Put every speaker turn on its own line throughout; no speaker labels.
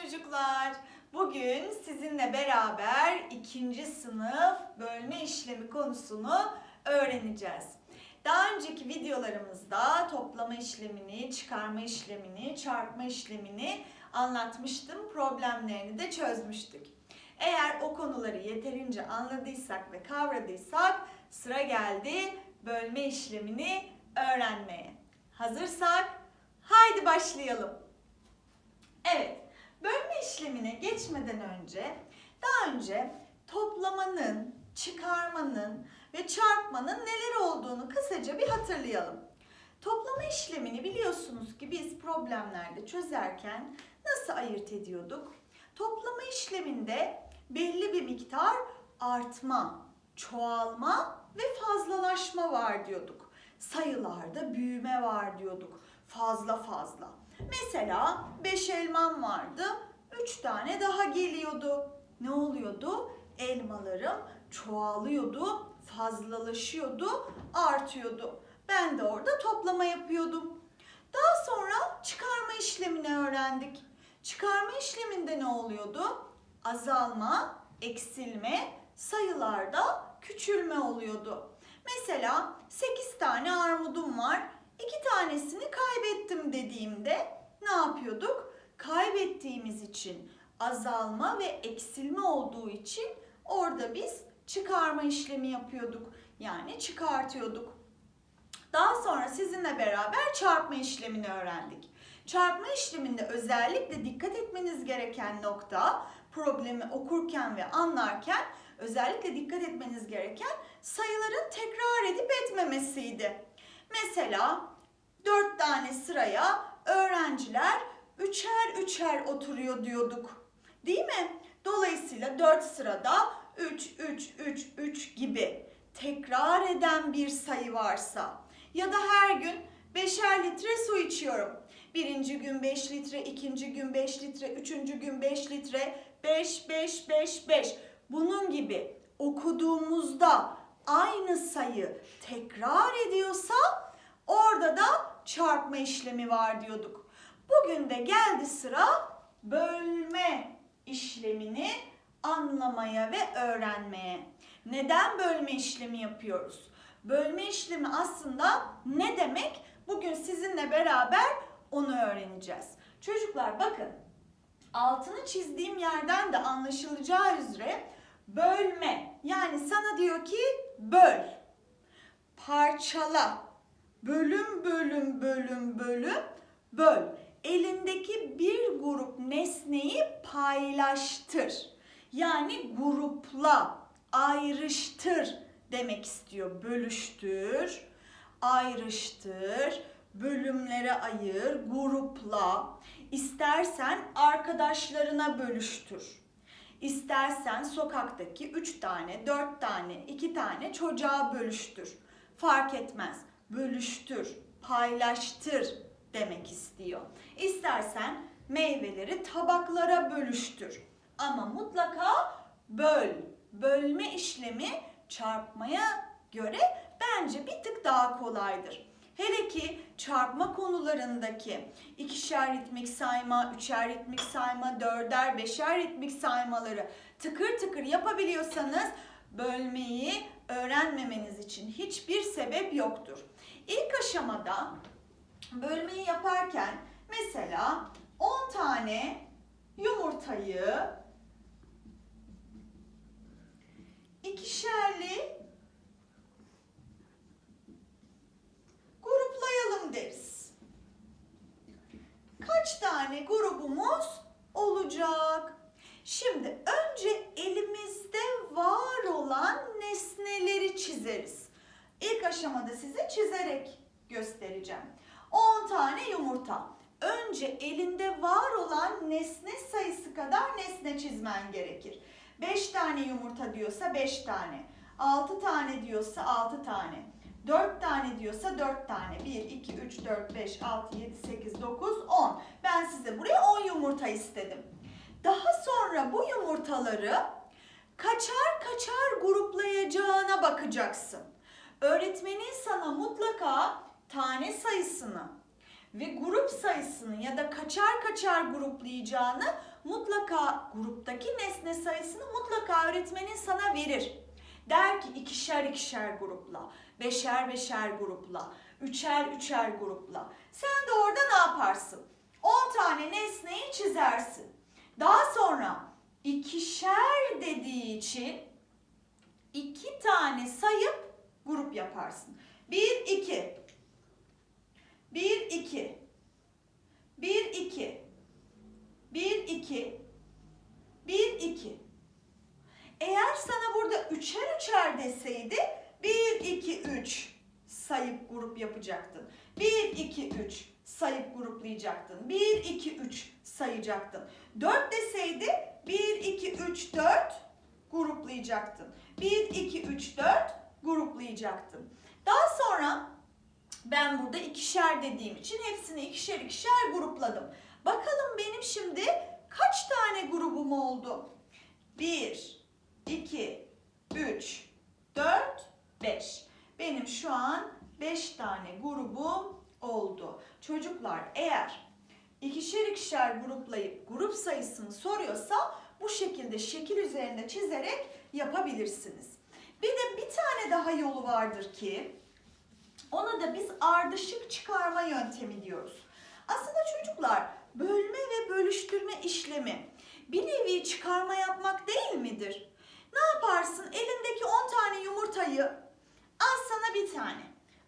çocuklar. Bugün sizinle beraber ikinci sınıf bölme işlemi konusunu öğreneceğiz. Daha önceki videolarımızda toplama işlemini, çıkarma işlemini, çarpma işlemini anlatmıştım. Problemlerini de çözmüştük. Eğer o konuları yeterince anladıysak ve kavradıysak sıra geldi bölme işlemini öğrenmeye. Hazırsak haydi başlayalım. Evet, bölme işlemine geçmeden önce daha önce toplamanın, çıkarmanın ve çarpmanın neler olduğunu kısaca bir hatırlayalım. Toplama işlemini biliyorsunuz ki biz problemlerde çözerken nasıl ayırt ediyorduk? Toplama işleminde belli bir miktar artma, çoğalma ve fazlalaşma var diyorduk. Sayılarda büyüme var diyorduk. Fazla fazla. Mesela 5 elmam vardı. 3 tane daha geliyordu. Ne oluyordu? Elmalarım çoğalıyordu, fazlalaşıyordu, artıyordu. Ben de orada toplama yapıyordum. Daha sonra çıkarma işlemini öğrendik. Çıkarma işleminde ne oluyordu? Azalma, eksilme, sayılarda küçülme oluyordu. Mesela 8 tane armudum var. 2 tanesini kaybettim dediğimde ne yapıyorduk? Kaybettiğimiz için azalma ve eksilme olduğu için orada biz çıkarma işlemi yapıyorduk. Yani çıkartıyorduk. Daha sonra sizinle beraber çarpma işlemini öğrendik. Çarpma işleminde özellikle dikkat etmeniz gereken nokta problemi okurken ve anlarken özellikle dikkat etmeniz gereken sayıların tekrar edip etmemesiydi. Mesela dört tane sıraya öğrenciler üçer üçer oturuyor diyorduk. Değil mi? Dolayısıyla dört sırada 3, 3, 3, 3 gibi tekrar eden bir sayı varsa ya da her gün beşer litre su içiyorum. Birinci gün 5 litre, ikinci gün 5 litre, üçüncü gün 5 litre, 5, 5, 5, 5. Bunun gibi okuduğumuzda aynı sayı tekrar ediyorsa orada da çarpma işlemi var diyorduk. Bugün de geldi sıra bölme işlemini anlamaya ve öğrenmeye. Neden bölme işlemi yapıyoruz? Bölme işlemi aslında ne demek? Bugün sizinle beraber onu öğreneceğiz. Çocuklar bakın altını çizdiğim yerden de anlaşılacağı üzere bölme yani sana diyor ki böl, parçala, bölüm bölüm bölüm bölüm böl. Elindeki bir grup nesneyi paylaştır. Yani grupla, ayrıştır demek istiyor. Bölüştür, ayrıştır, bölümlere ayır, grupla. İstersen arkadaşlarına bölüştür. İstersen sokaktaki 3 tane, 4 tane, 2 tane çocuğa bölüştür. Fark etmez. Bölüştür, paylaştır demek istiyor. İstersen meyveleri tabaklara bölüştür. Ama mutlaka böl. Bölme işlemi çarpmaya göre bence bir tık daha kolaydır. Hele ki çarpma konularındaki ikişer ritmik sayma, üçer ritmik sayma, dörder, beşer ritmik saymaları tıkır tıkır yapabiliyorsanız bölmeyi öğrenmemeniz için hiçbir sebep yoktur. İlk aşamada bölmeyi yaparken mesela 10 tane yumurtayı ikişerli gruplayalım deriz. Kaç tane grubumuz olacak? Şimdi önce elimizde var olan nesneleri çizeriz. İlk aşamada size çizerek göstereceğim. 10 tane yumurta. Önce elinde var olan nesne sayısı kadar nesne çizmen gerekir. 5 tane yumurta diyorsa 5 tane. 6 tane diyorsa 6 tane. 4 tane diyorsa 4 tane. 1, 2, 3, 4, 5, 6, 7, 8, 9, 10. Ben size buraya 10 yumurta istedim. Daha sonra bu yumurtaları kaçar kaçar gruplayacağına bakacaksın. Öğretmenin sana mutlaka tane sayısını ve grup sayısını ya da kaçar kaçar gruplayacağını mutlaka gruptaki nesne sayısını mutlaka öğretmenin sana verir. Der ki ikişer ikişer grupla, beşer beşer grupla, üçer üçer grupla. Sen de orada ne yaparsın? 10 tane nesneyi çizersin. Daha sonra ikişer dediği için iki tane sayıp grup yaparsın. 1 2 1 2 1 2 1 2 1 2 Eğer sana burada üçer üçer deseydi 1 2 3 sayıp grup yapacaktın. 1 2 3 sayıp gruplayacaktın. 1 2 3 sayacaktın. 4 deseydi 1 2 3 4 gruplayacaktın. 1 2 3 4 gruplayacaktın. Daha sonra ben burada ikişer dediğim için hepsini ikişer ikişer grupladım. Bakalım benim şimdi kaç tane grubum oldu? 1, 2, 3, 4, 5. Benim şu an 5 tane grubum oldu. Çocuklar eğer ikişer ikişer gruplayıp grup sayısını soruyorsa bu şekilde şekil üzerinde çizerek yapabilirsiniz. Bir de bir tane daha yolu vardır ki ona da biz ardışık çıkarma yöntemi diyoruz. Aslında çocuklar bölme ve bölüştürme işlemi bir nevi çıkarma yapmak değil midir? Ne yaparsın? Elindeki 10 tane yumurtayı al sana bir tane,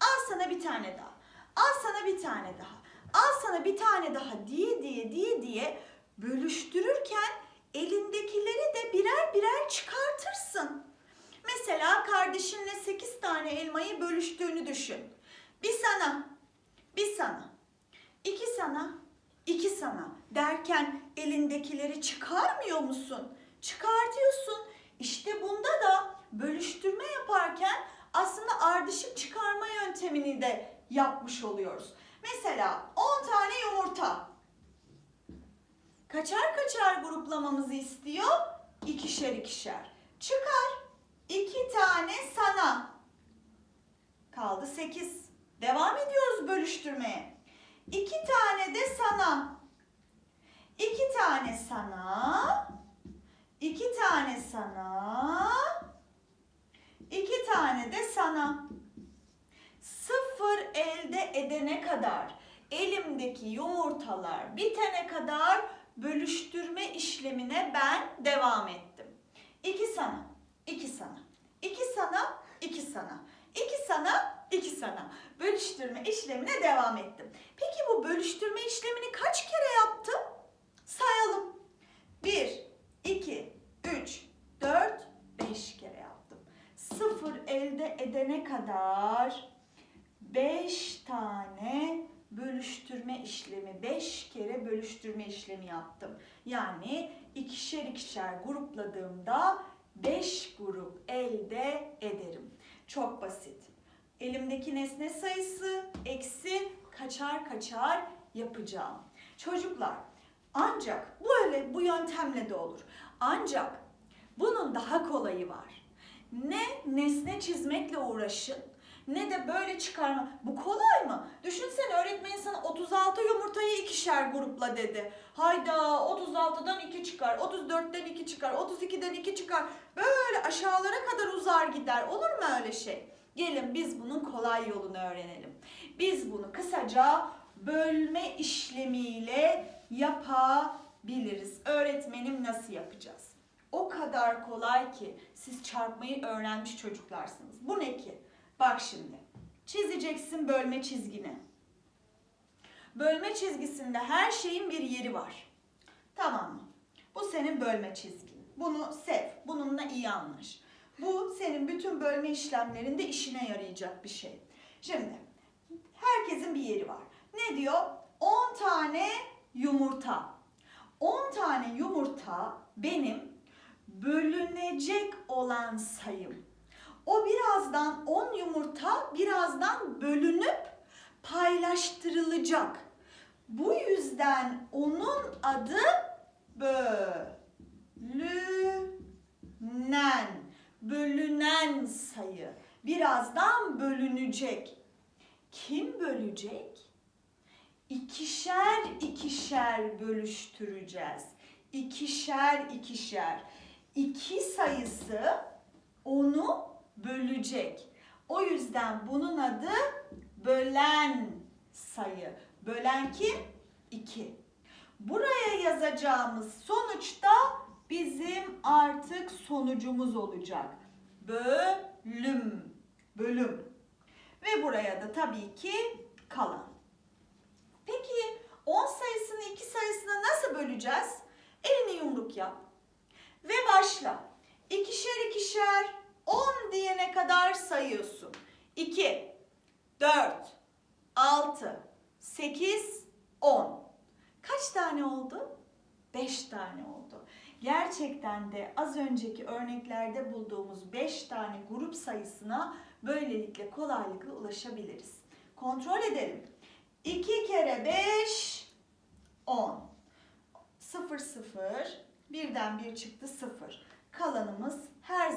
al sana bir tane daha, al sana bir tane daha, al sana bir tane daha diye diye diye diye bölüştürürken elindekileri de birer birer çıkartırsın. Mesela kardeşinle 8 tane elmayı bölüştüğünü düşün. Bir sana, bir sana, iki sana, iki sana derken elindekileri çıkarmıyor musun? Çıkartıyorsun. İşte bunda da bölüştürme yaparken aslında ardışık çıkarma yöntemini de yapmış oluyoruz. Mesela 10 tane yumurta. Kaçar kaçar gruplamamızı istiyor? İkişer ikişer. Çıkar. İki tane sana. Kaldı sekiz. Devam ediyoruz bölüştürmeye. İki tane de sana. İki tane sana. İki tane sana. İki tane de sana. Sıfır elde edene kadar elimdeki yumurtalar bitene kadar bölüştürme işlemine ben devam ettim. İki sana, iki sana, iki sana, iki sana, iki sana, iki sana. Bölüştürme işlemine devam ettim. Peki bu bölüştürme işlemini kaç kere yaptım? Sayalım. Bir, iki, üç, dört, beş kere yaptım. Sıfır elde edene kadar beş tane bölüştürme işlemi, beş kere bölüştürme işlemi yaptım. Yani ikişer ikişer grupladığımda 5 grup elde ederim. Çok basit. Elimdeki nesne sayısı eksi kaçar kaçar yapacağım. Çocuklar ancak böyle bu yöntemle de olur. Ancak bunun daha kolayı var. Ne nesne çizmekle uğraşın ne de böyle çıkarma. Bu kolay mı? Düşünsene öğretmenin sana 36 yumurtayı ikişer grupla dedi. Hayda 36'dan 2 çıkar, 34'ten 2 çıkar, 32'den 2 çıkar. Böyle aşağılara kadar uzar gider. Olur mu öyle şey? Gelin biz bunun kolay yolunu öğrenelim. Biz bunu kısaca bölme işlemiyle yapabiliriz. Öğretmenim nasıl yapacağız? O kadar kolay ki siz çarpmayı öğrenmiş çocuklarsınız. Bu ne ki? Bak şimdi. Çizeceksin bölme çizgini. Bölme çizgisinde her şeyin bir yeri var. Tamam mı? Bu senin bölme çizgin. Bunu sev. Bununla iyi anlaş. Bu senin bütün bölme işlemlerinde işine yarayacak bir şey. Şimdi herkesin bir yeri var. Ne diyor? 10 tane yumurta. 10 tane yumurta benim bölünecek olan sayım. O birazdan 10 yumurta birazdan bölünüp paylaştırılacak. Bu yüzden onun adı bölünen, bölünen sayı. Birazdan bölünecek. Kim bölecek? İkişer ikişer bölüştüreceğiz. ikişer ikişer. İki sayısı onu bölecek. O yüzden bunun adı bölen sayı. Bölen kim? 2. Buraya yazacağımız sonuçta bizim artık sonucumuz olacak. Bölüm. Bölüm. Ve buraya da tabii ki kalan. Peki 10 sayısını 2 sayısına nasıl böleceğiz? Elini yumruk yap. Ve başla. İkişer ikişer 10 diyene kadar sayıyorsun. 2, 4, 6, 8, 10. Kaç tane oldu? 5 tane oldu. Gerçekten de az önceki örneklerde bulduğumuz 5 tane grup sayısına böylelikle kolaylıkla ulaşabiliriz. Kontrol edelim. 2 kere 5 10. 0 0 birden bir çıktı 0. Kalanımız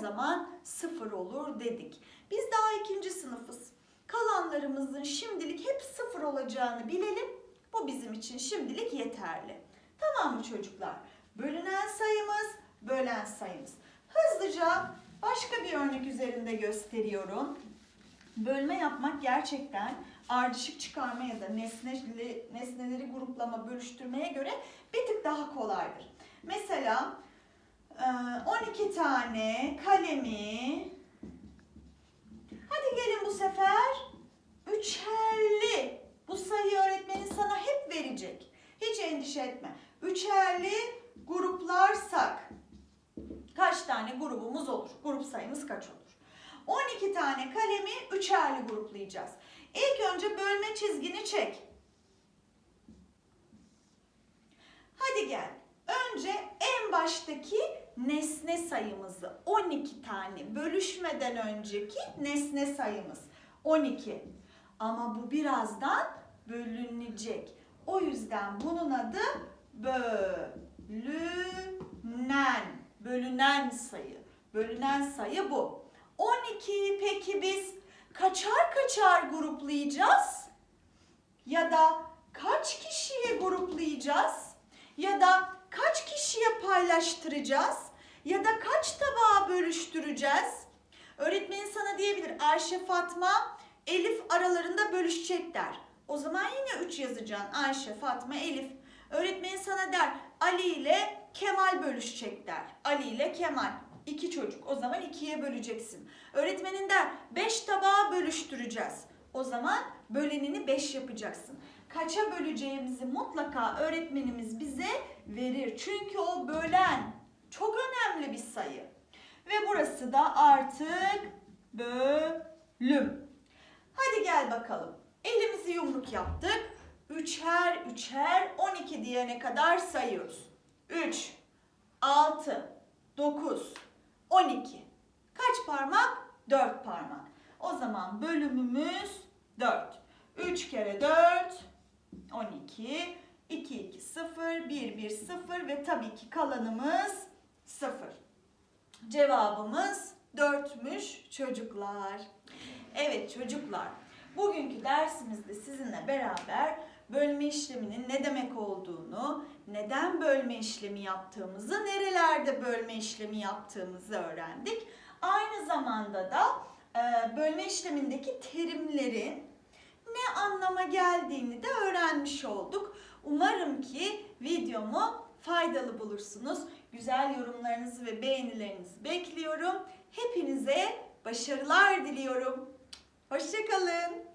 zaman 0 olur dedik. Biz daha ikinci sınıfız. Kalanlarımızın şimdilik hep 0 olacağını bilelim. Bu bizim için şimdilik yeterli. Tamam mı çocuklar? Bölünen sayımız, bölen sayımız. Hızlıca başka bir örnek üzerinde gösteriyorum. Bölme yapmak gerçekten ardışık çıkarma ya da nesneleri gruplama, bölüştürmeye göre bir tık daha kolaydır. Mesela 12 tane kalemi hadi gelin bu sefer üçerli bu sayı öğretmenin sana hep verecek. Hiç endişe etme. Üçerli gruplarsak kaç tane grubumuz olur? Grup sayımız kaç olur? 12 tane kalemi üçerli gruplayacağız. İlk önce bölme çizgini çek. Hadi gel. Önce en baştaki nesne sayımızı 12 tane bölüşmeden önceki nesne sayımız 12. Ama bu birazdan bölünecek. O yüzden bunun adı bölünen. Bölünen sayı. Bölünen sayı bu. 12 peki biz kaçar kaçar gruplayacağız? Ya da kaç kişiye gruplayacağız? Ya da kaç kişiye paylaştıracağız? Ya da kaç tabağa bölüştüreceğiz? Öğretmenin sana diyebilir Ayşe Fatma Elif aralarında bölüşecek der. O zaman yine 3 yazacaksın. Ayşe, Fatma, Elif. Öğretmenin sana der Ali ile Kemal bölüşecek der. Ali ile Kemal. İki çocuk. O zaman ikiye böleceksin. Öğretmenin der 5 tabağa bölüştüreceğiz. O zaman bölenini 5 yapacaksın. Kaça böleceğimizi mutlaka öğretmenimiz bize verir. Çünkü o bölen çok önemli bir sayı. Ve burası da artık bölüm. Hadi gel bakalım. Elimizi yumruk yaptık. Üçer üçer 12 diyene kadar sayıyoruz. 3, 6, 9, 12. Kaç parmak? 4 parmak. O zaman bölümümüz 4. 3 kere 4, 12. 2, 2, 0, 1, 1, 0 ve tabii ki kalanımız 0. Cevabımız 4'müş çocuklar. Evet çocuklar, bugünkü dersimizde sizinle beraber bölme işleminin ne demek olduğunu, neden bölme işlemi yaptığımızı, nerelerde bölme işlemi yaptığımızı öğrendik. Aynı zamanda da e, bölme işlemindeki terimlerin ne anlama geldiğini de öğrenmiş olduk. Umarım ki videomu faydalı bulursunuz. Güzel yorumlarınızı ve beğenilerinizi bekliyorum. Hepinize başarılar diliyorum. Hoşçakalın.